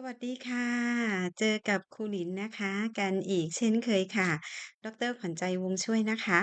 สวัสดีค่ะ เจอกับครูหลินนะคะ กันอีกเช่นเคยค่ะ ดร.ขวัญใจ วงศ์ช่วยนะคะ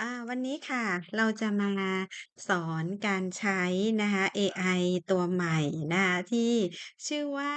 อ่า วันนี้ค่ะ เราจะมาสอนการใช้นะคะเอไอตัวใหม่นะคะที่ชื่อว่า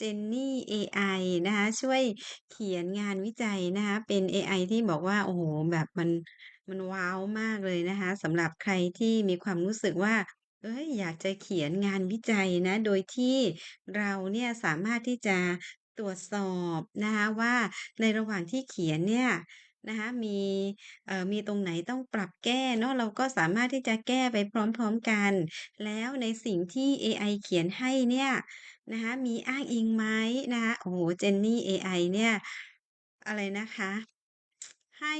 Jenny เอไอนะคะ ช่วยเขียนงานวิจัยนะคะ เป็นเอไอที่บอกว่า โอ้โฮ แบบมัน มันว้าวมากเลยนะคะ สำหรับใครที่มีความรู้สึกว่า เฮ้ย อยากจะเขียนงานวิจัยนะ โดยที่เราเนี่ยสามารถที่จะตรวจสอบนะคะว่า ในระหว่างที่เขียนเนี่ยนะคะ มี เอ่อ มีตรงไหนต้องปรับแก้เนาะ เราก็สามารถที่จะแก้ไปพร้อม ๆ กัน แล้วในสิ่งที่เอไอเขียนให้เนี่ยนะคะ มีอ้างอิงไหมนะคะ โอ้โฮ Jenny เอไอเนี่ย อะไรนะคะ ให้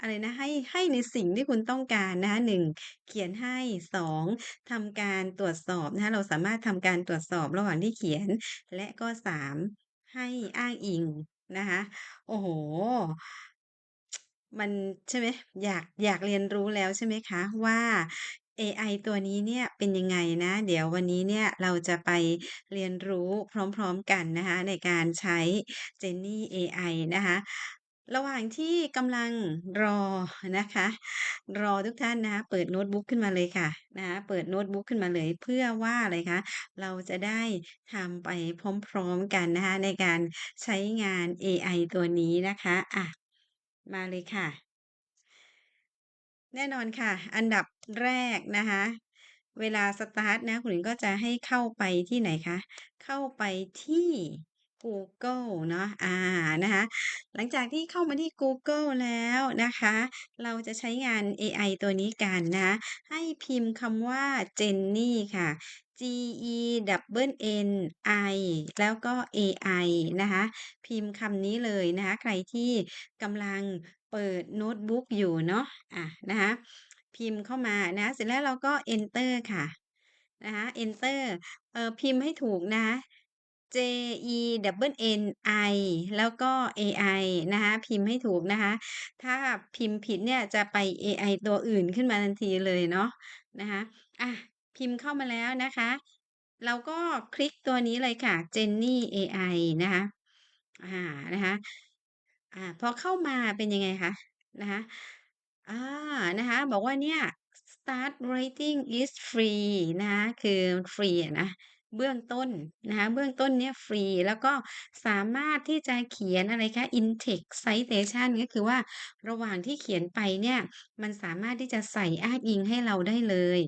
อะไรนะให้ให้ในสิ่งที่คุณต้องการนะคะ1เขียนให้2ทำการตรวจสอบนะคะเราสามารถทำการตรวจสอบระหว่างที่เขียน และก็3ให้อ้างอิงนะคะโอ้โฮมันใช่ไหมอยากอยากเรียนรู้แล้วใช่ไหมคะว่าเอไอตัวนี้เนี่ยเป็นยังไงนะ เดี๋ยววันนี้เนี่ยเราจะไปเรียนรู้พร้อมๆกันนะคะในการใช้ Jenny เอไอนะคะ ระหว่างที่กำลังรอนะคะ รอทุกท่านนะคะเปิดโน้ตบุ๊กขึ้นมาเลยค่ะนะคะเปิดโน้ตบุ๊กขึ้นมาเลย เพื่อว่าอะไรคะเราจะได้ทำไปพร้อมๆกันนะคะในการใช้งานเอไอตัวนี้นะคะอะมาเลยค่ะ แน่นอนค่ะ อันดับแรกนะคะเวลาสตาร์ตนะคุณก็จะให้เข้าไปที่ไหนคะ เข้าไปที่ กูเกิลเนาะ อา นะคะ หลังจากที่เข้ามาที่กูเกิลแล้วนะคะ เราจะใช้งานเอไอตัวนี้กันนะคะ ให้พิมพ์คำว่า Jenny ค่ะ G-E-double-N-I แล้วก็ เอไอนะคะ พิมพ์คำนี้เลยนะคะ ใครที่กำลังเปิดโน้ตบุ๊กอยู่เนาะ อะนะคะ พิมพ์เข้ามานะ เสร็จแล้วเราก็ enter ค่ะ นะคะ enter เอ่อ พิมพ์ให้ถูกนะ J-E-double-N-I แล้วก็เอไอนะคะพิมพ์ให้ถูกนะคะ ถ้าพิมพ์ผิดเนี่ยจะไปเอไอตัวอื่นขึ้นมาทันทีเลยเนาะนะคะอะพิมพ์เข้ามาแล้วนะคะ เราก็คลิกตัวนี้เลยค่ะ Jenny เอไอนะคะอ่านะคะอ่าพอเข้ามาเป็นยังไงคะนะคะอ่านะคะบอกว่าเนี่ย start writing is free นะคะคือฟรีอะนะ เบื้องต้นนะคะเบื้องต้นเนี่ยฟรีแล้วก็สามารถที่จะเขียนอะไรคะ in-text citation ก็คือว่าระหว่างที่เขียนไปเนี่ยมันสามารถที่จะใส่อ้างอิงให้เราได้เลย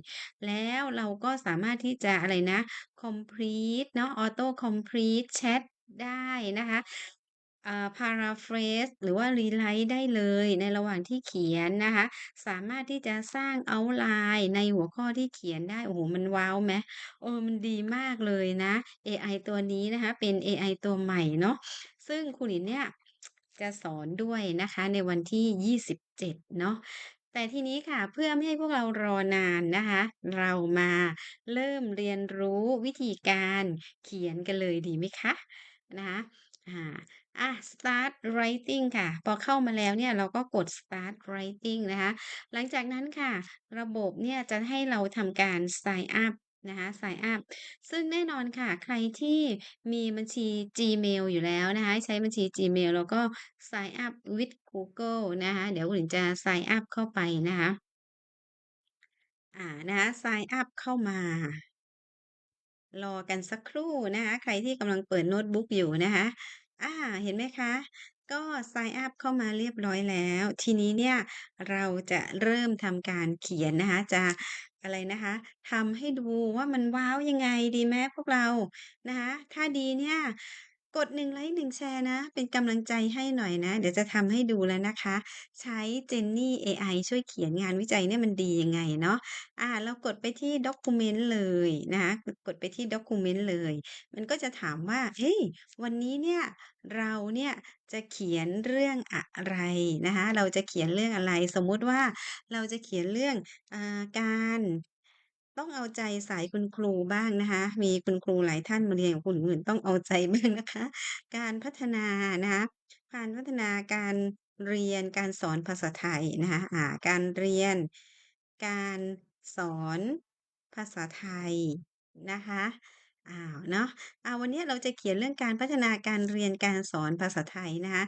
แล้วเราก็สามารถที่จะอะไรนะ complete เนาะ auto complete chat ได้นะคะ อ่า paraphrase หรือว่า rewrite ได้เลยในระหว่างที่เขียนนะคะ สามารถที่จะสร้างเอาต์ไลน์ในหัวข้อที่เขียนได้ โอ้โฮมันว้าวไหมเออ มันดีมากเลยนะเอไอตัวนี้นะคะ เป็นเอไอตัวใหม่เนาะ ซึ่งครูหลินเนี่ยจะสอนด้วยนะคะในวันที่ 27 เนาะแต่ทีนี้ค่ะเพื่อไม่ให้พวกเรารอนานนะคะ เรามาเริ่มเรียนรู้วิธีการเขียนกันเลยดีไหมคะนะคะ อะ start writing ค่ะ พอเข้ามาแล้วเนี่ยเราก็กด start writing นะคะ หลังจากนั้นค่ะ ระบบเนี่ยจะให้เราทำการ sign up นะคะ sign up ซึ่งแน่นอนค่ะ ใครที่มีบัญชี Gmail อยู่แล้วนะคะ ใช้บัญชี Gmail แล้วก็ sign up with กูเกิลนะคะ เดี๋ยวคุณหญิงจะ sign up เข้าไปนะคะ อ่า นะคะ sign up เข้ามารอกันสักครู่นะคะ ใครที่กำลังเปิดโน้ตบุ๊กอยู่นะคะ อา เห็นไหมคะ ก็ sign up เข้ามาเรียบร้อยแล้ว ทีนี้เนี่ยเราจะเริ่มทำการเขียนนะคะ จะ อะไรนะคะ ทำให้ดูว่ามันว้าวยังไง ดีไหมพวกเรานะคะ ถ้าดีเนี่ย กด1ไลก์1แชร์นะ เป็นกำลังใจให้หน่อยนะ เดี๋ยวจะทำให้ดูแล้วนะคะ ใช้ Jenny เอไอช่วยเขียนงานวิจัยเนี่ยมันดียังไงเนาะอ่าเรากดไปที่ด็อกิวเมนต์เลยนะคะกดไปที่ด็อกิวเมนต์เลย มันก็จะถามว่าเฮ้ยวันนี้เนี่ยเราเนี่ยจะเขียนเรื่องอะไรนะคะ เราจะเขียนเรื่องอะไร สมมุติว่าเราจะเขียนเรื่องอการ ต้องเอาใจสายคุณครูบ้างนะคะ มีคุณครูหลายท่านมาเรียนกับคุณหมื่นต้องเอาใจบ้างนะคะ การพัฒนานะคะการพัฒนาการเรียนการสอนภาษาไทยนะคะอ่าการเรียน การสอนภาษาไทยนะคะอ้าวเนาะอ่าวันนี้เราจะเขียนเรื่องการพัฒนาการเรียนการสอนภาษาไทยนะคะ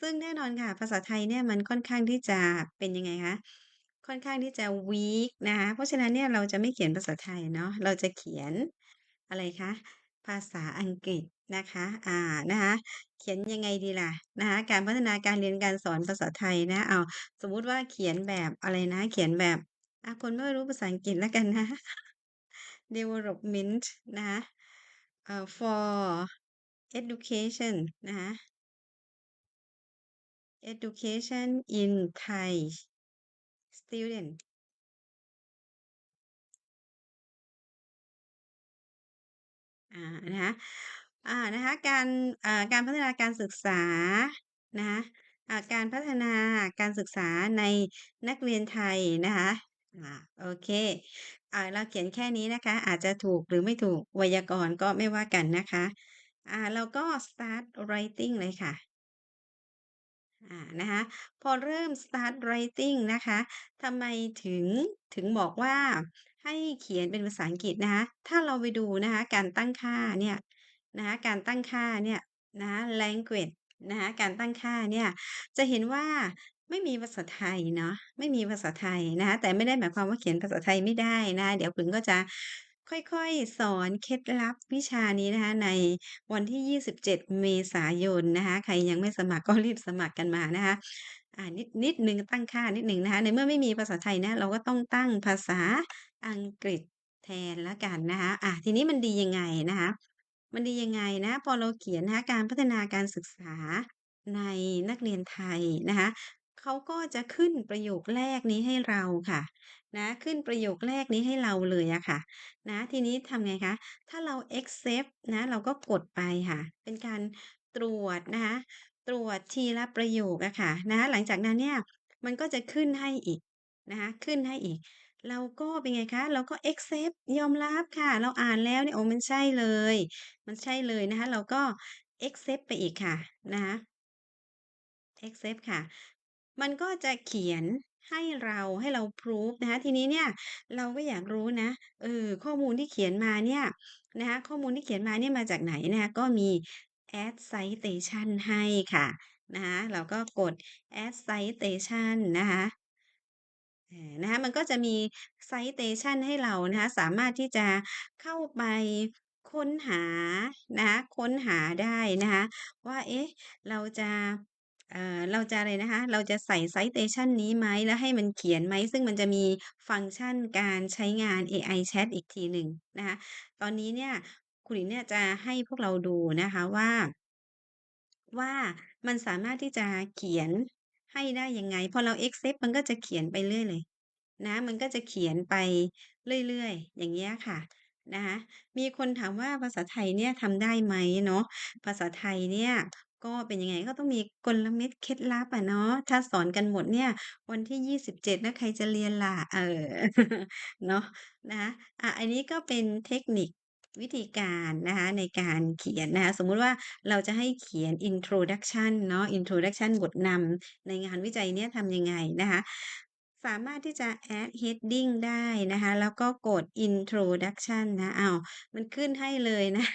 ซึ่งแน่นอนค่ะภาษาไทยเนี่ยมันค่อนข้างที่จะเป็นยังไงคะ ค่อนข้างที่จะวีกนะคะ เพราะฉะนั้นเนี่ยเราจะไม่เขียนภาษาไทยเนาะ เราจะเขียนอะไรคะ ภาษาอังกฤษนะคะ อ่า นะคะ เขียนยังไงดีล่ะนะคะ การพัฒนาการเรียนการสอนภาษาไทยนะ อ้าว สมมุติว่าเขียนแบบอะไรนะ เขียนแบบ อ่า คนไม่รู้ภาษาอังกฤษแล้วกันนะ development นะคะ เอ่อ for education นะคะ education in Thai student อานะคะ อ่า นะคะ การ อ่า การพัฒนาการศึกษา นะคะอ่าการพัฒนาการศึกษาในนักเรียนไทยนะคะอ่าโอเคอ่าเราเขียนแค่นี้นะคะ อาจจะถูกหรือไม่ถูกไวยากรณ์ก็ไม่ว่ากันนะคะอ่าเราก็ start writing เลยค่ะ อ่านะคะพอเริ่ม start writing นะคะทำไมถึงถึงบอกว่าให้เขียนเป็นภาษาอังกฤษนะคะถ้าเราไปดูนะคะการตั้งค่าเนี่ยนะคะการตั้งค่าเนี่ยนะคะ language นะคะการตั้งค่าเนี่ยจะเห็นว่าไม่มีภาษาไทยเนาะไม่มีภาษาไทยนะคะแต่ไม่ได้หมายความว่าเขียนภาษาไทยไม่ได้นะ เดี๋ยวคุณก็จะ ค่อย ๆ สอนเคล็ดลับวิชานี้นะคะ ในวันที่ 27 เมษายนนะคะ ใครยังไม่สมัครก็รีบสมัครกันมานะคะ อ่านิดนิดหนึ่งตั้งค่านิดหนึ่งนะคะ ในเมื่อไม่มีภาษาไทยนะ เราก็ต้องตั้งภาษาอังกฤษแทนแล้วกันนะคะ อ่าทีนี้มันดียังไงนะคะ มันดียังไงนะ พอเราเขียนนะคะการพัฒนาการศึกษาในนักเรียนไทยนะคะ เขาก็จะขึ้นประโยคแรกนี้ให้เราค่ะ นะ ขึ้นประโยคแรกนี้ให้เราเลยอะค่ะ นะ ทีนี้ทำไงคะ ถ้าเรา accept นะ เราก็กดไปค่ะ เป็นการตรวจนะคะ ตรวจทีละประโยคอะค่ะ นะหลังจากนั้นเนี่ย มันก็จะขึ้นให้อีกนะคะ ขึ้นให้อีก เราก็เป็นไงคะ เราก็ accept ยอมรับค่ะ เราอ่านแล้วเนี่ยโอ้มันใช่เลย มันใช่เลยนะคะ เราก็ accept ไปอีกค่ะ นะคะ accept ค่ะ มันก็จะเขียนให้เราให้เราพรูฟนะคะทีนี้เนี่ยเราก็อยากรู้นะเออข้อมูลที่เขียนมาเนี่ยนะคะข้อมูลที่เขียนมาเนี่ยมาจากไหนนะคะก็มี add citation ให้ค่ะนะคะเราก็กด add citation นะคะนะคะมันก็จะมี citation ให้เรานะคะสามารถที่จะเข้าไปค้นหานะคะค้นหาได้นะคะว่าเอ๊ะเราจะ เราจะอะไรนะคะ เราจะใส่ citation นี้ไหมแล้วให้มันเขียนไหม ซึ่งมันจะมีฟังก์ชันการใช้งานเอไอแชตอีกทีหนึ่งนะคะ ตอนนี้เนี่ยคุณหญิงเนี่ยจะให้พวกเราดูนะคะว่า ว่ามันสามารถที่จะเขียนให้ได้ยังไง พอเรา accept มันก็จะเขียนไปเรื่อยเลยนะ มันก็จะเขียนไปเรื่อยๆ อย่างเงี้ยค่ะนะคะมีคนถามว่าภาษาไทยเนี่ยทำได้ไหมเนาะภาษาไทยเนี่ย ก็เป็นยังไง ก็ต้องมีกลเม็ดเคล็ดลับอะเนาะ ถ้าสอนกันหมดเนี่ย วันที่ 27 แล้วใครจะเรียนล่ะ เออ เนาะ นะคะ อ่า อันนี้ก็เป็นเทคนิค วิธีการนะคะในการเขียนนะคะ สมมุติว่าเราจะให้เขียน introduction เนาะ introduction บทนำในงานวิจัยเนี้ยทำยังไงนะคะ สามารถที่จะ add heading ได้นะคะ แล้วก็กด introduction นะอ้าวมันขึ้นให้เลยนะ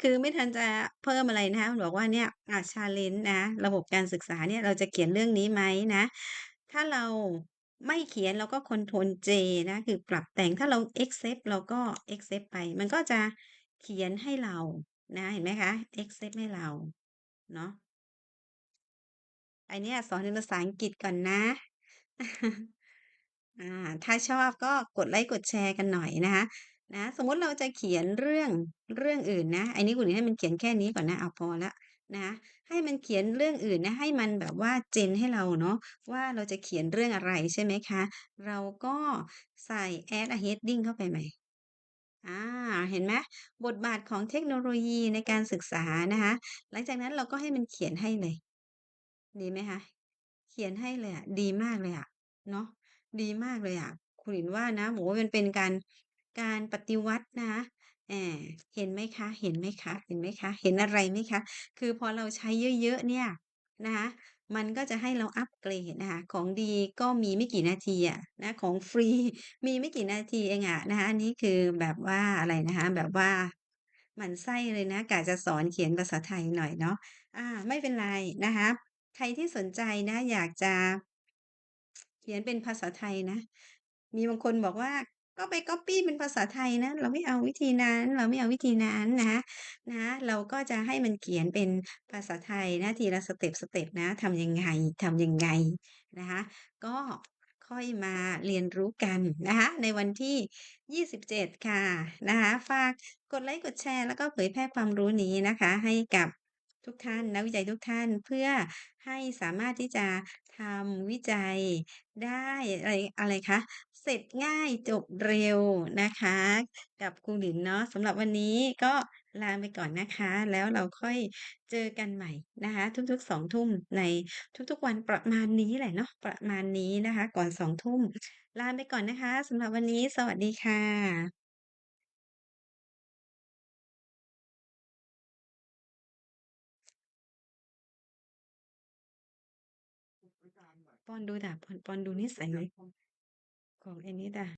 คือไม่ทันจะเพิ่มอะไรนะคะมันบอกว่าเนี่ยอ่า challenge นะ ระบบการศึกษาเนี่ยเราจะเขียนเรื่องนี้ไหมนะ ถ้าเราไม่เขียนเราก็ Control J นะ คือปรับแต่งถ้าเรา accept เราก็ accept ไป มันก็จะเขียนให้เรานะเห็นไหมคะ accept ให้เราเนาะอันเนี้ยสอนเป็นภาษาอังกฤษก่อนนะ อาถ้าชอบก็กดไลก์กดแชร์กันหน่อยนะคะ นะ สมมุติเราจะเขียนเรื่อง เรื่องอื่นนะ อันนี้คุณให้มันเขียนแค่นี้ก่อนนะ เอาพอล้วนะคะ ให้มันเขียนเรื่องอื่นนะ ให้มันแบบว่า gen ให้เราเนาะ ว่าเราจะเขียนเรื่องอะไรใช่ไหมคะ เราก็ใส่ add a heading เข้าไปใหม่อาเห็นไหมบทบาทของเทคโนโลยีในการศึกษานะคะ หลังจากนั้นเราก็ให้มันเขียนให้เลย ดีไหมคะ เขียนให้เลยอะดีมากเลยอะ เนาะ ดีมากเลยอะ คุณหญิงว่านะ โอ้โฮ มันเป็นการ การปฏิวัตินะคะ อา เห็นไหมคะ เห็นไหมคะ เห็นไหมคะ เห็นอะไรไหมคะ คือพอเราใช้เยอะ ๆ เนี่ยนะคะ มันก็จะให้เราอัปเกรดนะคะ ของดีก็มีไม่กี่นาทีอะนะ ของฟรี มีไม่กี่นาทีเองอะนะคะ อันนี้คือแบบว่าอะไรนะคะ แบบว่าหมั่นไส้เลยนะ กะจะสอนเขียนภาษาไทยหน่อยเนาะ อา ไม่เป็นไรนะคะ ใครที่สนใจนะ อยากจะ เขียนเป็นภาษาไทยนะ มีบางคนบอกว่า"ก็ไปก๊อบปี้เป็นภาษาไทยนะ เราไม่เอาวิธีนั้น เราไม่เอาวิธีนั้นนะ"นะ เราก็จะให้มันเขียนเป็นภาษาไทยนะทีละสเต็ปๆนะทำยังไงทำยังไงนะคะ ก็ค่อยมาเรียนรู้กันนะคะในวันที่ 27 ค่ะนะคะฝากกดไลก์กดแชร์แล้วก็เผยแพร่ความรู้นี้นะคะ ให้กับ ทุกท่านนักวิจัยทุกท่านเพื่อให้สามารถที่จะทำวิจัยได้อะไรอะไรคะเสร็จง่ายจบเร็วนะคะ กับครูหลินเนาะสำหรับวันนี้ก็ลาไปก่อนนะคะ แล้วเราค่อยเจอกันใหม่นะคะ ทุกๆ2ทุ่มในทุกๆวันประมาณนี้แหละเนาะประมาณนี้นะคะ ก่อน2ทุ่มลาไปก่อนนะคะสำหรับวันนี้สวัสดีค่ะ อนดูดะปอน ปอนดูนิสัยของไอ้นิดอะ